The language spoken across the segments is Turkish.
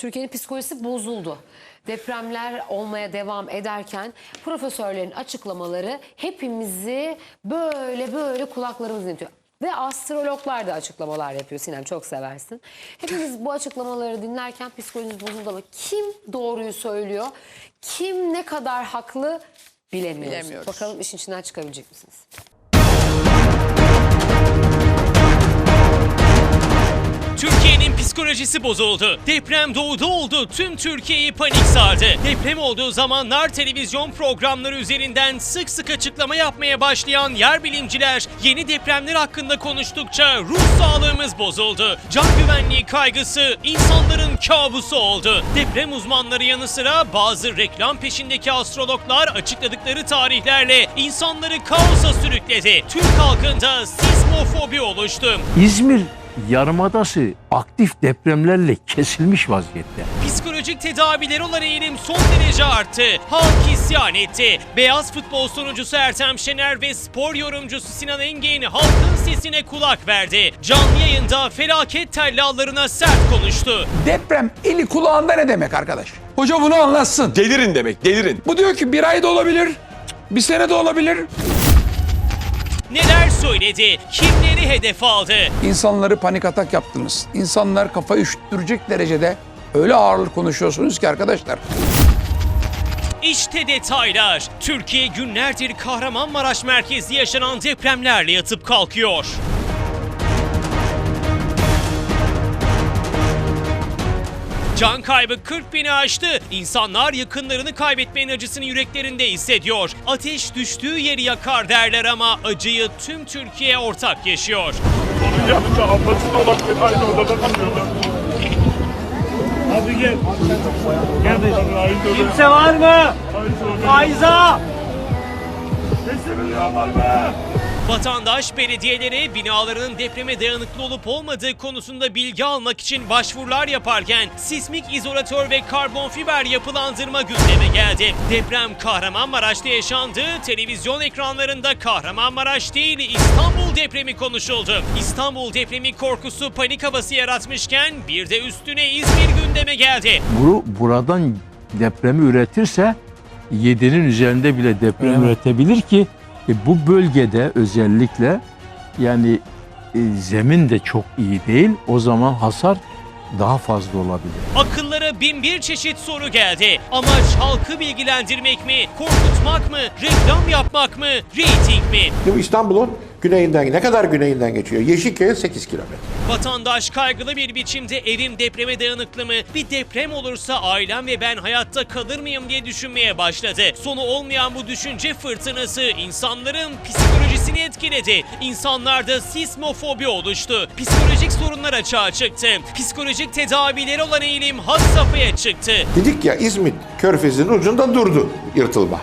Türkiye'nin psikolojisi bozuldu. Depremler olmaya devam ederken profesörlerin açıklamaları hepimizi böyle böyle kulaklarımızı dinliyor. Ve astrologlar da açıklamalar yapıyor Sinem çok seversin. Hepimiz bu açıklamaları dinlerken psikolojimiz bozuldu ama kim doğruyu söylüyor, kim ne kadar haklı bilemiyoruz. Bilemiyoruz. Bakalım işin içinden çıkabilecek misiniz? Türkiye'nin psikolojisi bozuldu. Deprem doğuda oldu. Tüm Türkiye'yi panik sardı. Deprem olduğu zamanlar televizyon programları üzerinden sık sık açıklama yapmaya başlayan yer bilimciler yeni depremler hakkında konuştukça ruh sağlığımız bozuldu. Can güvenliği kaygısı insanların kabusu oldu. Deprem uzmanları yanı sıra bazı reklam peşindeki astrologlar açıkladıkları tarihlerle insanları kaosa sürükledi. Türk halkında sismofobi oluştu. İzmir Yarımadası aktif depremlerle kesilmiş vaziyette. Psikolojik tedaviler olan eğilim son derece arttı. Halk isyan etti. Beyaz futbol sunucusu Ertem Şener ve spor yorumcusu Sinan Engin halkın sesine kulak verdi. Canlı yayında felaket tellallarına sert konuştu. Deprem eli kulağında ne demek arkadaş? Hoca bunu anlatsın. Delirin demek, delirin. Bu diyor ki bir ay da olabilir, bir sene de olabilir. Neler söyledi? Kimleri hedef aldı? İnsanları panik atak yaptınız. İnsanlar kafayı üşüttürecek derecede öyle ağırlık konuşuyorsunuz ki arkadaşlar. İşte detaylar. Türkiye günlerdir Kahramanmaraş merkezli yaşanan depremlerle yatıp kalkıyor. Can kaybı 40 bini aştı. İnsanlar yakınlarını kaybetmenin acısını yüreklerinde hissediyor. Ateş düştüğü yeri yakar derler ama acıyı tüm Türkiye ortak yaşıyor. Onun yanında ablası da olabilir. Aynı odada kalıyorlar. Hadi gel. Gel de. Kimse var mı? Faiza! Teslim ediyorlar be. Vatandaş belediyelere binalarının depreme dayanıklı olup olmadığı konusunda bilgi almak için başvurular yaparken sismik izolatör ve karbon fiber yapılandırma gündeme geldi. Deprem Kahramanmaraş'ta yaşandı. Televizyon ekranlarında Kahramanmaraş değil İstanbul depremi konuşuldu. İstanbul depremi korkusu panik havası yaratmışken bir de üstüne İzmir gündeme geldi. Bu buradan depremi üretirse 7'nin üzerinde bile deprem üretebilir ki e, bu bölgede özellikle yani e, zemin de çok iyi değil. O zaman hasar daha fazla olabilir. Akıllara bin bir çeşit soru geldi. Amaç halkı bilgilendirmek mi, korkutmak mı, reklam yapmak mı, reyting mi? Bu İstanbul'un güneyinden ne kadar güneyinden geçiyor? Yeşilköy 8 kilometre. Vatandaş kaygılı bir biçimde evim depreme dayanıklı mı? Bir deprem olursa ailem ve ben hayatta kalır mıyım diye düşünmeye başladı. Sonu olmayan bu düşünce fırtınası insanların psikolojisini etkiledi. İnsanlarda sismofobi oluştu. Psikolojik sorunlar açığa çıktı. Psikolojik tedavileri olan eğilim had safhaya çıktı. Dedik ya İzmit körfezinin ucunda durdu yırtılma.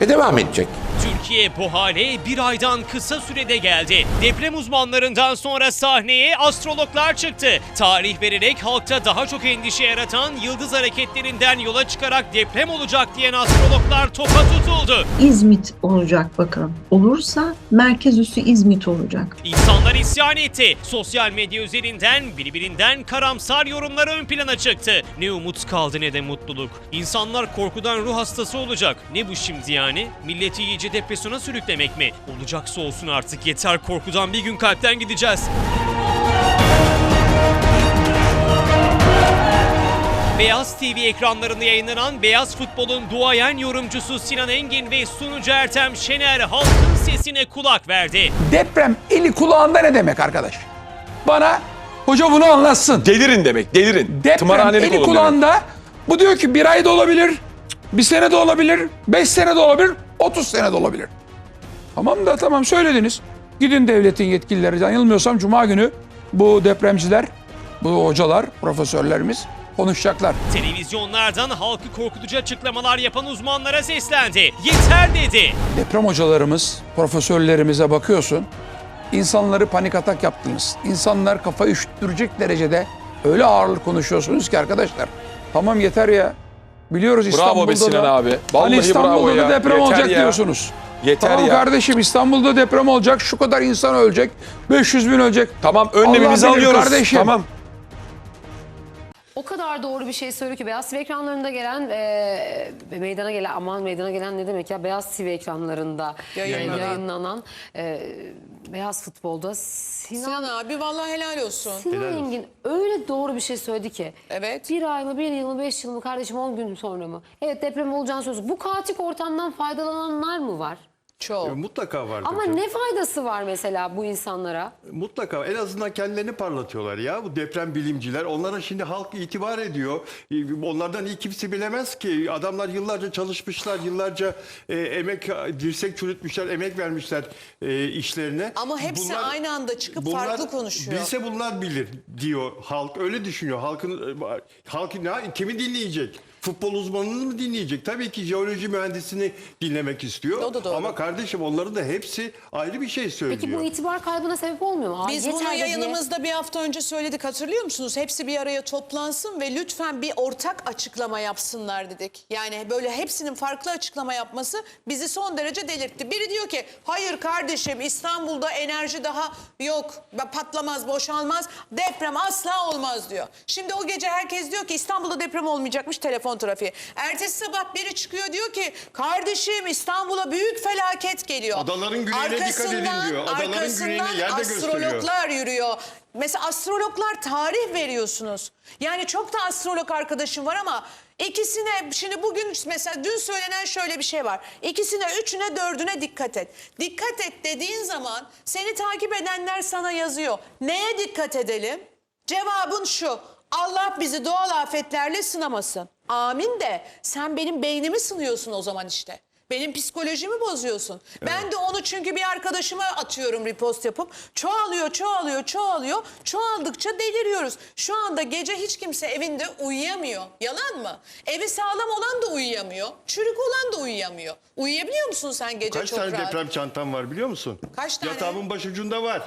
E devam edecek. Türkiye bu hale bir aydan kısa sürede geldi. Deprem uzmanlarından sonra sahneye astrologlar çıktı. Tarih vererek halkta daha çok endişe yaratan yıldız hareketlerinden yola çıkarak deprem olacak diyen astrologlar topa tutuldu. İzmit olacak bakalım. Olursa merkez üssü İzmit olacak. İnsanlar isyan etti. Sosyal medya üzerinden birbirinden karamsar yorumlar ön plana çıktı. Ne umut kaldı ne de mutluluk. İnsanlar korkudan ruh hastası olacak. Ne bu şimdi yani? Milleti iyice depresyona sürüklemek mi? Olacaksa olsun artık yeter korkudan bir gün kalpten gideceğiz. Beyaz TV ekranlarında yayınlanan Beyaz Futbol'un duayen yorumcusu Sinan Engin ve sunucu Ertem Şener halkın sesine kulak verdi. Deprem eli kulağında ne demek arkadaş? Bana hoca bunu anlatsın. Delirin demek, delirin. Deprem Tımarhanelik eli olun kulağında. Bu diyor ki bir ay da olabilir, bir sene de olabilir, beş sene de olabilir, otuz sene de olabilir. Tamam da tamam söylediniz. Gidin devletin yetkilileri. Yanılmıyorsam cuma günü bu depremciler, bu hocalar, profesörlerimiz konuşacaklar. Televizyonlardan halkı korkutucu açıklamalar yapan uzmanlara seslendi. Yeter dedi. Deprem hocalarımız, profesörlerimize bakıyorsun. İnsanları panik atak yaptınız. İnsanlar kafayı üşüttürecek derecede öyle ağırlık konuşuyorsunuz ki arkadaşlar. Tamam yeter ya. Biliyoruz İstanbul'da Bravo be Sinan da, abi. Vallahi hani İstanbul'da bravo da ya. deprem Yeter olacak ya. diyorsunuz. Yeter tamam ya. kardeşim İstanbul'da deprem olacak. Şu kadar insan ölecek. 500 bin ölecek. Tamam önlemimizi alıyoruz. kardeşim. Tamam. O kadar doğru bir şey söylüyor ki Beyaz TV ekranlarında gelen e, meydana gelen aman meydana gelen ne demek ya Beyaz TV ekranlarında Yayınlanan. yayınlanan e, Beyaz Futbol'da Sinan, Sinan abi vallahi helal olsun. Sinan Engin öyle doğru bir şey söyledi ki. Evet. Bir ay mı, bir yıl mı, beş yıl mı kardeşim on gün sonra mı? Evet deprem olacağını söylüyorsun. Bu kaotik ortamdan faydalananlar mı var? Çok. E, Mutlaka vardır. Ama canım. ne faydası var mesela bu insanlara? Mutlaka en azından kendilerini parlatıyorlar ya bu deprem bilimciler. Onlara şimdi halk itibar ediyor. E, Onlardan iyi kimse bilemez ki. Adamlar yıllarca çalışmışlar, yıllarca e, emek dirsek çürütmüşler, emek vermişler e, işlerine. Ama hepsi aynı anda çıkıp farklı konuşuyor. Bilse bunlar bilir diyor halk. Öyle düşünüyor. Halkın e, halk ne kimi dinleyecek? Futbol uzmanını mı dinleyecek? Tabii ki jeoloji mühendisini dinlemek istiyor. O da doğru. Ama kardeşim onların da hepsi ayrı bir şey söylüyor. Peki bu itibar kaybına sebep olmuyor mu? Aa, Biz yeter bunu de diye- yayınımızda bir hafta önce söyledik hatırlıyor musunuz? Hepsi bir araya toplansın ve lütfen bir ortak açıklama yapsınlar dedik. Yani böyle hepsinin farklı açıklama yapması bizi son derece delirtti. Biri diyor ki hayır kardeşim İstanbul'da enerji daha yok patlamaz boşalmaz deprem asla olmaz diyor. Şimdi o gece herkes diyor ki İstanbul'da deprem olmayacakmış telefon trafiği. Ertesi sabah biri çıkıyor diyor ki kardeşim İstanbul'a büyük felaket geliyor. Adaların güneyine dikkat edin Arkasından- diyor. Adaların arkasından güneyini yerde gösteriyor. astrologlar yürüyor. Mesela astrologlar tarih veriyorsunuz. Yani çok da astrolog arkadaşım var ama ikisine şimdi bugün mesela dün söylenen şöyle bir şey var. İkisine, üçüne, dördüne dikkat et. Dikkat et dediğin zaman seni takip edenler sana yazıyor. Neye dikkat edelim? Cevabın şu. Allah bizi doğal afetlerle sınamasın. Amin de sen benim beynimi sınıyorsun o zaman işte. Benim psikolojimi bozuyorsun. Ben de onu çünkü bir arkadaşıma atıyorum repost yapıp çoğalıyor, çoğalıyor, çoğalıyor. Çoğaldıkça deliriyoruz. Şu anda gece hiç kimse evinde uyuyamıyor. Yalan mı? Evi sağlam olan da uyuyamıyor. Çürük olan da uyuyamıyor. Uyuyabiliyor musun sen gece Kaç çok tane rahat? deprem çantam var biliyor musun? Kaç tane? Yatağımın başucunda var.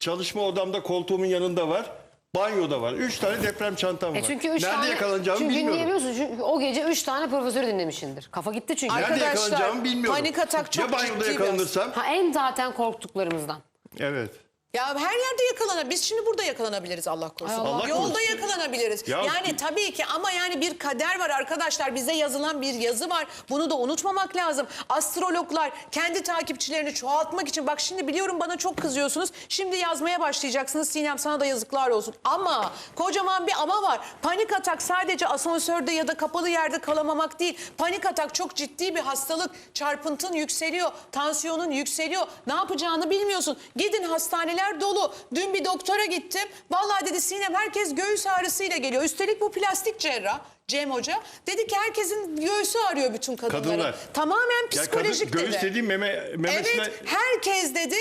Çalışma odamda koltuğumun yanında var. Banyoda var. Üç tane deprem çantam var. E çünkü üç Nerede tane, yakalanacağımı çünkü bilmiyorum. niye biliyorsun? Çünkü o gece üç tane profesörü dinlemişindir. Kafa gitti çünkü. Nerede Arkadaşlar, yakalanacağımı bilmiyorum. panik atak çok Ya banyoda ciddi yakalanırsam? Ha en zaten korktuklarımızdan. Evet. Ya her yerde yakalanabilir. Biz şimdi burada yakalanabiliriz Allah korusun. Allah Yolda korusun. yakalanabiliriz. Ya- yani tabii ki ama yani bir kader var arkadaşlar. Bize yazılan bir yazı var. Bunu da unutmamak lazım. Astrologlar kendi takipçilerini çoğaltmak için bak şimdi biliyorum bana çok kızıyorsunuz. Şimdi yazmaya başlayacaksınız. Sinem sana da yazıklar olsun. Ama kocaman bir ama var. Panik atak sadece asansörde ya da kapalı yerde kalamamak değil. Panik atak çok ciddi bir hastalık. Çarpıntın yükseliyor. Tansiyonun yükseliyor. Ne yapacağını bilmiyorsun. Gidin hastaneler dolu. Dün bir doktora gittim. Vallahi dedi Sinem herkes göğüs ağrısıyla geliyor. Üstelik bu plastik cerrah. Cem Hoca dedi ki herkesin göğsü ağrıyor bütün kadınların. Kadınlar. Tamamen psikolojik kadın, göğüs dedi. dediğim meme, memesine... Evet herkes dedi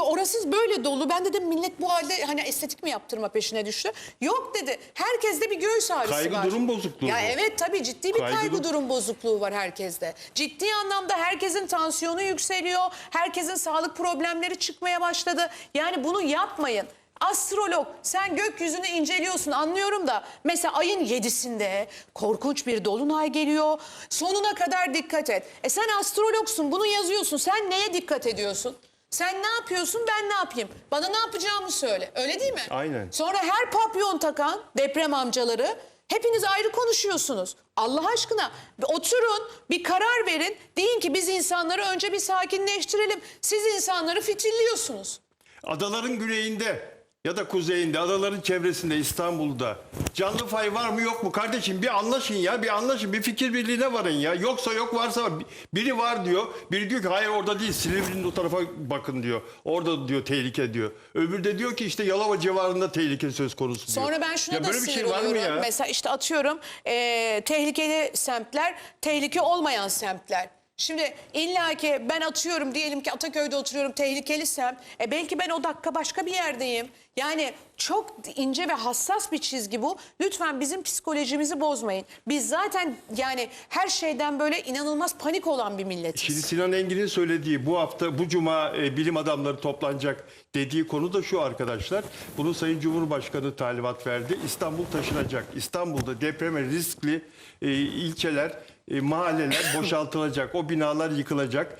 orası böyle dolu. Ben dedim millet bu halde hani estetik mi yaptırma peşine düştü. Yok dedi. Herkeste bir göğüs ağrısı Kaygı var. durum bozukluğu Ya bu. evet tabii ciddi bir Kaygı kaygı, durum bozukluğu var herkeste. Ciddi anlamda herkesin tansiyonu yükseliyor. Herkesin sağlık problemleri çıkmaya başladı. Yani bunu yapmayın. Astrolog sen gökyüzünü inceliyorsun anlıyorum da mesela ayın yedisinde korkunç bir dolunay geliyor. Sonuna kadar dikkat et. E sen astrologsun bunu yazıyorsun sen neye dikkat ediyorsun? Sen ne yapıyorsun ben ne yapayım? Bana ne yapacağımı söyle öyle değil mi? Aynen. Sonra her papyon takan deprem amcaları hepiniz ayrı konuşuyorsunuz. Allah aşkına bir oturun bir karar verin. Deyin ki biz insanları önce bir sakinleştirelim. Siz insanları fitilliyorsunuz. Adaların güneyinde ya da kuzeyinde, adaların çevresinde İstanbul'da canlı fay var mı yok mu? Kardeşim bir anlaşın ya, bir anlaşın, bir fikir birliğine varın ya. Yoksa yok, varsa var. Biri var diyor, biri diyor ki hayır orada değil, Silivri'nin o tarafa bakın diyor. Orada diyor tehlike diyor. Öbürü de diyor ki işte Yalova civarında tehlike söz konusu diyor. Sonra ben şuna ya da böyle bir şey var mı ya? Mesela işte atıyorum eee, tehlikeli semtler, tehlike olmayan semtler. Şimdi illaki ben atıyorum diyelim ki Ataköy'de oturuyorum tehlikeli semt. E belki ben o dakika başka bir yerdeyim. Yani çok ince ve hassas bir çizgi bu. Lütfen bizim psikolojimizi bozmayın. Biz zaten yani her şeyden böyle inanılmaz panik olan bir milletiz. Şimdi Sinan Engin'in söylediği bu hafta bu cuma e, bilim adamları toplanacak dediği konu da şu arkadaşlar. Bunu Sayın Cumhurbaşkanı talimat verdi. İstanbul taşınacak. İstanbul'da depreme riskli e, ilçeler e, mahalleler boşaltılacak, o binalar yıkılacak.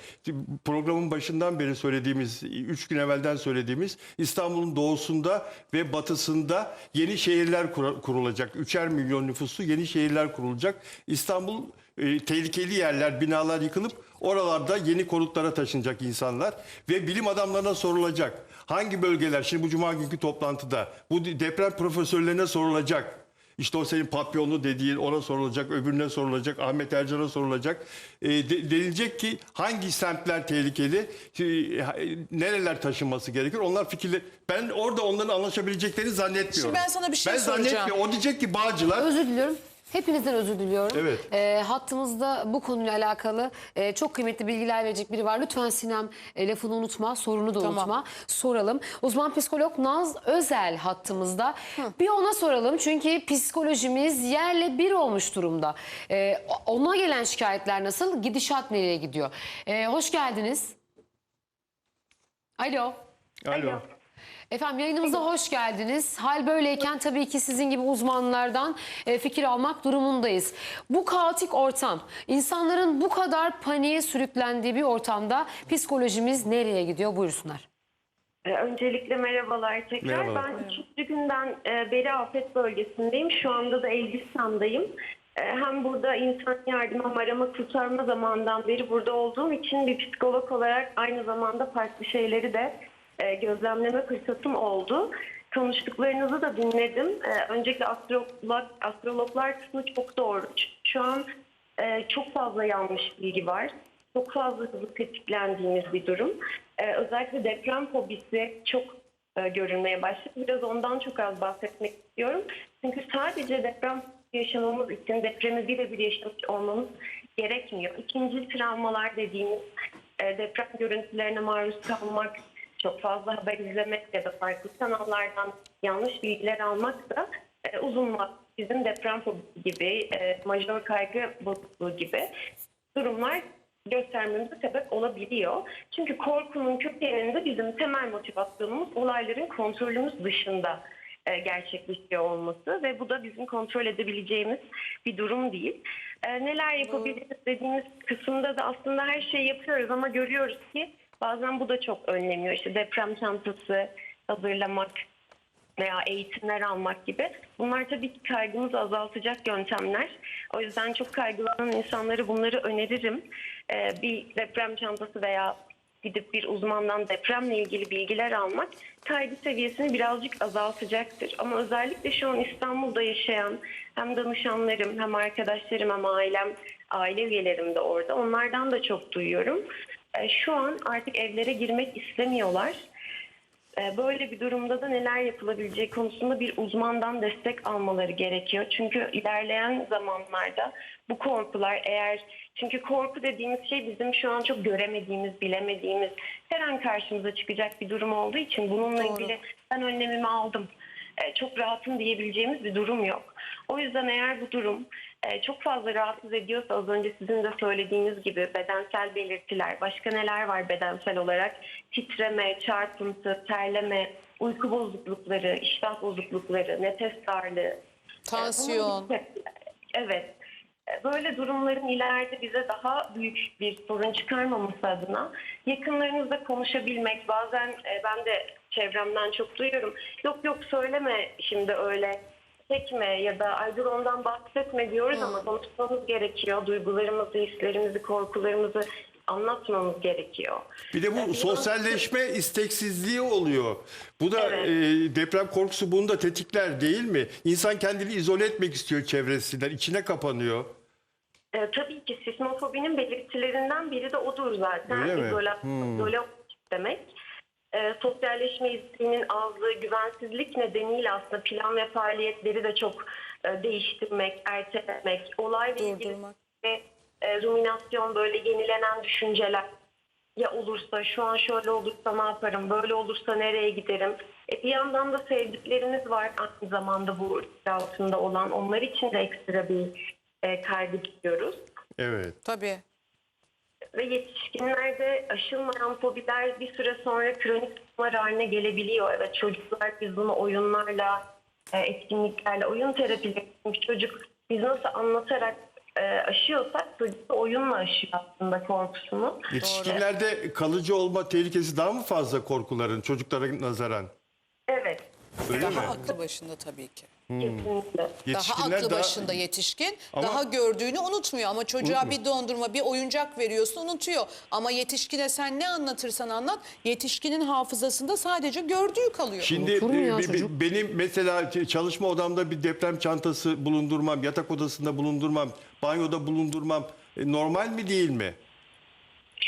Programın başından beri söylediğimiz, üç gün evvelden söylediğimiz İstanbul'un doğusunda ve batısında yeni şehirler kurulacak. Üçer milyon nüfuslu yeni şehirler kurulacak. İstanbul e, tehlikeli yerler, binalar yıkılıp oralarda yeni konutlara taşınacak insanlar ve bilim adamlarına sorulacak. Hangi bölgeler, şimdi bu cuma günkü toplantıda bu deprem profesörlerine sorulacak. İşte o senin papyonlu dediğin ona sorulacak, öbürüne sorulacak, Ahmet Ercan'a sorulacak. E, de- denilecek ki hangi semtler tehlikeli, e, nereler taşınması gerekir? Onlar fikirler. Ben orada onların anlaşabileceklerini zannetmiyorum. Şimdi ben sana bir şey ben soracağım. zannetmiyorum. O diyecek ki Bağcılar Özür diliyorum. Hepinizden özür diliyorum. Evet. Ee, hattımızda bu konuyla alakalı e, çok kıymetli bilgiler verecek biri var. Lütfen Sinem e, lafını unutma, sorunu da Tamam. unutma. Soralım. Uzman psikolog Naz Özel hattımızda. Bir ona soralım çünkü psikolojimiz yerle bir olmuş durumda. Ee, ona gelen şikayetler nasıl? Gidişat nereye gidiyor? Ee, hoş geldiniz. Alo. Alo. Efendim yayınımıza hoş geldiniz. Hal böyleyken tabii ki sizin gibi uzmanlardan e, fikir almak durumundayız. Bu kaotik ortam, insanların bu kadar paniğe sürüklendiği bir ortamda psikolojimiz nereye gidiyor buyursunlar. Ee, Öncelikle merhabalar tekrar. Merhabalar. Ben üçüncü günden e, beri afet bölgesindeyim. Şu anda da Elbistan'dayım. E, Hem burada insan yardım hem arama kurtarma zamanından beri burada olduğum için bir psikolog olarak aynı zamanda farklı şeyleri de e, gözlemleme fırsatım oldu. Konuştuklarınızı da dinledim. E, Öncelikle astrolog, astrologlar kısmı çok doğru. Şu an e, çok fazla yanlış bilgi var. Çok fazla hızlı tetiklendiğimiz bir durum. E, özellikle deprem fobisi çok görülmeye başladı. Biraz ondan çok az bahsetmek istiyorum. Çünkü sadece deprem yaşamamız için depremi birebir yaşamış olmamız gerekmiyor. İkinci travmalar dediğimiz deprem görüntülerine maruz kalmak, çok fazla haber izlemek ya da farklı kanallardan yanlış bilgiler almak da e, uzun vadeli bizim deprem fobisi gibi, e, majör kaygı bozukluğu gibi durumlar göstermemize sebep olabiliyor. Çünkü korkunun kökeninde bizim temel motivasyonumuz olayların kontrolümüz dışında e, gerçekleşiyor olması ve bu da bizim kontrol edebileceğimiz bir durum değil. E, neler yapabiliriz dediğimiz kısımda da aslında her şeyi yapıyoruz ama görüyoruz ki bazen bu da çok önlemiyor. İşte deprem çantası hazırlamak, veya eğitimler almak gibi. Bunlar tabii ki kaygımızı azaltacak yöntemler. O yüzden çok kaygılanan insanları bunları öneririm. Ee, bir deprem çantası veya gidip bir uzmandan depremle ilgili bilgiler almak kaygı seviyesini birazcık azaltacaktır. Ama özellikle şu an İstanbul'da yaşayan hem danışanlarım hem arkadaşlarım hem ailem, aile üyelerim de orada. Onlardan da çok duyuyorum. Ee, şu an artık evlere girmek istemiyorlar. Ee, Böyle bir durumda da neler yapılabileceği konusunda bir uzmandan destek almaları gerekiyor. Çünkü ilerleyen zamanlarda bu korkular eğer çünkü korku dediğimiz şey bizim şu an çok göremediğimiz, bilemediğimiz her an karşımıza çıkacak bir durum olduğu için bununla ilgili ben önlemimi aldım. Ee, Çok rahatım diyebileceğimiz bir durum yok. O yüzden eğer bu durum e, çok fazla rahatsız ediyorsa az önce sizin de söylediğiniz gibi bedensel belirtiler, başka neler var bedensel olarak? Titreme, çarpıntı, terleme, uyku bozuklukları, iştah bozuklukları, nefes darlığı. Tansiyon. Bunun- Evet. E, Böyle durumların ileride bize daha büyük bir sorun çıkarmaması adına yakınlarınızla konuşabilmek bazen e, ben de çevremden çok duyuyorum. Yok yok söyleme şimdi öyle çekme ya da ay dur ondan bahsetme diyoruz ama konuşmamız gerekiyor. Duygularımızı, hislerimizi, korkularımızı anlatmamız gerekiyor. Bir de bu sosyalleşme isteksizliği oluyor. Bu da Evet. e, deprem korkusu bunu da tetikler değil mi? İnsan kendini izole etmek istiyor çevresinden, içine kapanıyor. E, tabii ki sismofobinin belirtilerinden biri de odur zaten. Öyle mi? İzola- Hmm. izole demek. E, sosyalleşme isteğinin azlığı, güvensizlik nedeniyle aslında plan ve faaliyetleri de çok e, değiştirmek, ertelemek, olayla ilgili ve e, ruminasyon böyle yenilenen düşünceler ya olursa şu an şöyle olursa ne yaparım böyle olursa nereye giderim e, bir yandan da sevdiklerimiz var aynı zamanda bu altında olan onlar için de ekstra bir e, kaygı duyuyoruz Evet. Tabii. Ve yetişkinlerde aşılmayan fobiler bir süre sonra kronik sorunlar haline gelebiliyor. Evet çocuklar biz bunu oyunlarla, e, etkinliklerle, oyun terapileri çünkü çocuk biz nasıl anlatarak e, aşıyorsak çocuk da oyunla aşıyor aslında korkusunu. Yetişkinlerde kalıcı olma tehlikesi daha mı fazla korkuların çocuklara nazaran? Öyle mi? Daha aklı başında tabii ki. Kesinlikle. Daha Yetişkinler aklı daha- başında yetişkin. Ama- Daha gördüğünü unutmuyor ama çocuğa bir dondurma, bir oyuncak veriyorsun unutuyor. Ama yetişkine sen ne anlatırsan anlat, yetişkinin hafızasında sadece gördüğü kalıyor. Şimdi Unutur mu ya e, çocuk? benim mesela ç- çalışma odamda bir deprem çantası bulundurmam, yatak odasında bulundurmam, banyoda bulundurmam e, normal mi değil mi?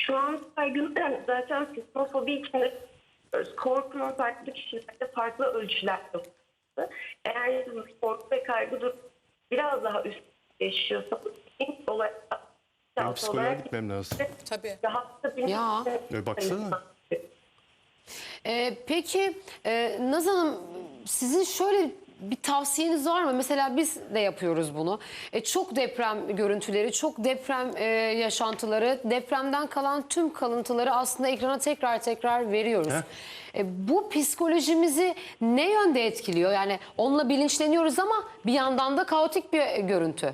Şu an saygın zaten sismofobi içinde korkunun farklı kişilerde farklı ölçülerde olması. Eğer siz korku ve kaygı durumu biraz daha üst yaşıyorsanız ilk olarak Benim psikoloğa gitmem lazım. Tabii. Ya. E, baksana. Ee, peki e, Naz Hanım sizin şöyle bir tavsiyeniz var mı? Mesela biz de yapıyoruz bunu. E, çok deprem görüntüleri, çok deprem e, yaşantıları, depremden kalan tüm kalıntıları aslında ekrana tekrar tekrar veriyoruz. E, bu psikolojimizi ne yönde etkiliyor? Yani onunla bilinçleniyoruz ama bir yandan da kaotik bir görüntü.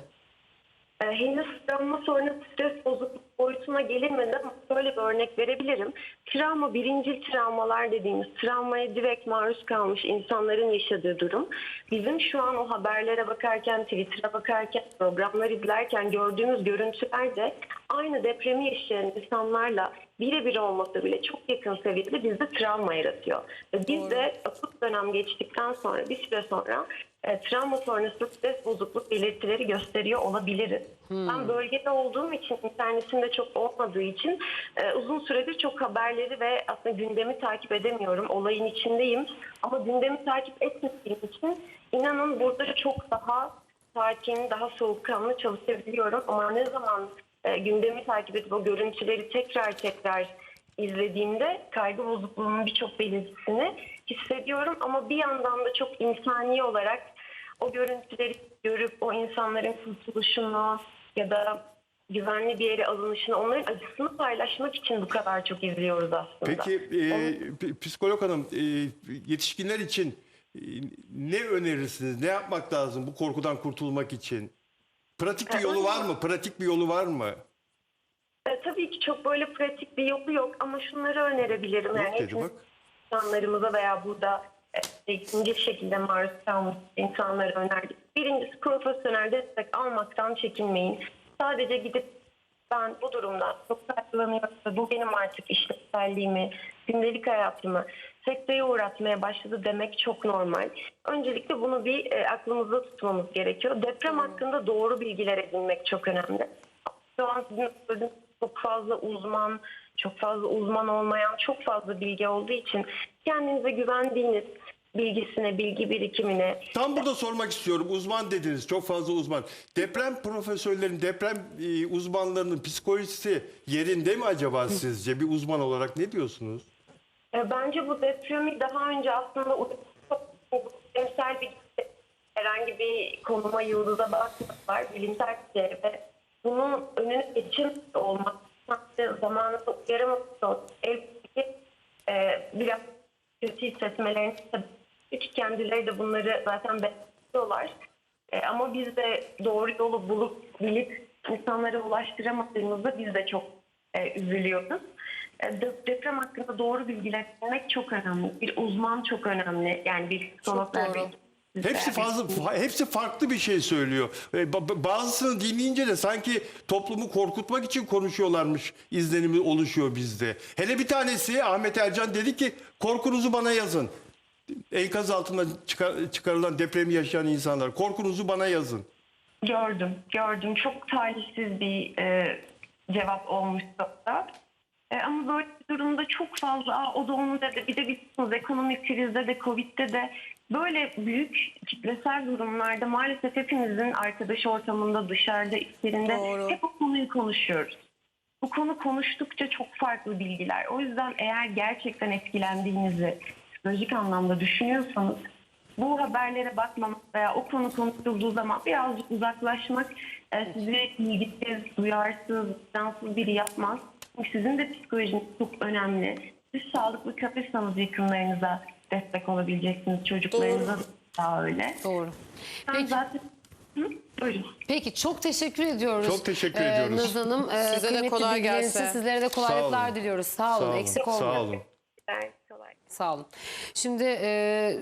Ee, henüz travma sonrası stres bozukluk boyutuna gelinmedi ama şöyle bir örnek verebilirim. Travma, birincil travmalar dediğimiz travmaya direkt maruz kalmış insanların yaşadığı durum. Bizim şu an o haberlere bakarken, Twitter'a bakarken, programlar izlerken gördüğümüz görüntüler de aynı depremi yaşayan insanlarla birebir olmasa bile çok yakın seviyede bizde travma yaratıyor. Ve biz de akut dönem geçtikten sonra bir süre sonra e, travma sonrası stres bozukluk belirtileri gösteriyor olabiliriz. Ben bölgede olduğum için internetimde çok olmadığı için e, uzun süredir çok haberleri ve aslında gündemi takip edemiyorum. Olayın içindeyim ama gündemi takip etmediğim için inanın burada çok daha sakin, daha soğukkanlı çalışabiliyorum. Ama ne zaman e, gündemi takip edip o görüntüleri tekrar tekrar izlediğimde kaygı bozukluğunun birçok belirtisini hissediyorum ama bir yandan da çok insani olarak o görüntüleri görüp o insanların kurtuluşunu ya da güvenli bir yere alınışını, onların acısını paylaşmak için bu kadar çok izliyoruz aslında. Peki e, psikolog hanım e, yetişkinler için e, ne önerirsiniz? Ne yapmak lazım bu korkudan kurtulmak için? Pratik bir yolu var mı? Pratik bir yolu var mı? E, tabii ki çok böyle pratik bir yolu yok ama şunları önerebilirim. Yok Yani dedi hepimiz bak. insanlarımıza veya burada e, ikinci şekilde maruz kalmış insanlara önerdik. Birincisi profesyonel destek almaktan çekinmeyin. Sadece gidip ben bu durumda çok kaygılanıyorum. ve Bu benim artık işlevselliğimi, gündelik hayatımı sekteye uğratmaya başladı demek çok normal. Öncelikle bunu bir e, aklımızda tutmamız gerekiyor. Deprem hakkında doğru bilgiler edinmek çok önemli. Şu an sizin söylediğiniz çok fazla uzman, çok fazla uzman olmayan çok fazla bilgi olduğu için kendinize güvendiğiniz bilgisine, bilgi birikimine Tam burada sormak istiyorum. Uzman dediniz. Çok fazla uzman. Deprem profesörlerin, deprem e, uzmanlarının psikolojisi yerinde mi acaba sizce? Bir uzman olarak ne diyorsunuz? E, Bence bu depremi daha önce aslında bilimsel bir herhangi bir konuma yıldıza bakmadılar. Bilimsel bir şey ve bunun önüne geçim olmak zamanında uyaramamak elbette e, biraz kötü hissetmelerini ki kendileri de bunları zaten bekliyorlar. E, ama biz de doğru yolu bulup bilip insanlara ulaştıramadığımızda biz de çok e, üzülüyoruz. E, de- deprem hakkında doğru bilgiler vermek çok önemli. Bir uzman çok önemli. Yani bir psikologlar, bir- Hepsi fazla fa- hepsi farklı bir şey söylüyor. Ba- Bazısını dinleyince de sanki toplumu korkutmak için konuşuyorlarmış izlenimi oluşuyor bizde. Hele bir tanesi Ahmet Ercan dedi ki korkunuzu bana yazın. Enkaz altında çıkar- çıkarılan depremi yaşayan insanlar korkunuzu bana yazın. Gördüm, gördüm. Çok talihsiz bir e, cevap olmuş da. E, ama böyle bir durumda çok fazla o da onu dedi. Bir de biliyorsunuz ekonomik krizde de Covid'de de böyle büyük kitlesel durumlarda maalesef hepimizin arkadaş ortamında, dışarıda, içlerinde Doğru. hep o konuyu konuşuyoruz. Bu konu konuştukça çok farklı bilgiler. O yüzden eğer gerçekten etkilendiğinizi psikolojik anlamda düşünüyorsanız bu haberlere bakmamak veya o konu konuşulduğu zaman birazcık uzaklaşmak e, sizi ilgisiz, duyarsız, vicdansız biri yapmaz. Çünkü sizin de psikolojiniz çok önemli. Siz sağlıklı kalırsanız yakınlarınıza destek olabileceksiniz. Çocuklarınıza Doğru. daha öyle. Doğru. Ben Peki. zaten Hı? Buyurun. Peki çok teşekkür ediyoruz. Çok teşekkür Ee, ediyoruz. Naz Hanım. Ee, Size de kolay gelsin. Sizlere de kolaylıklar olun. diliyoruz. Sağ olun. Sağ olun. Eksik olmayın. Sağ olun. Sağ olun. Şimdi e,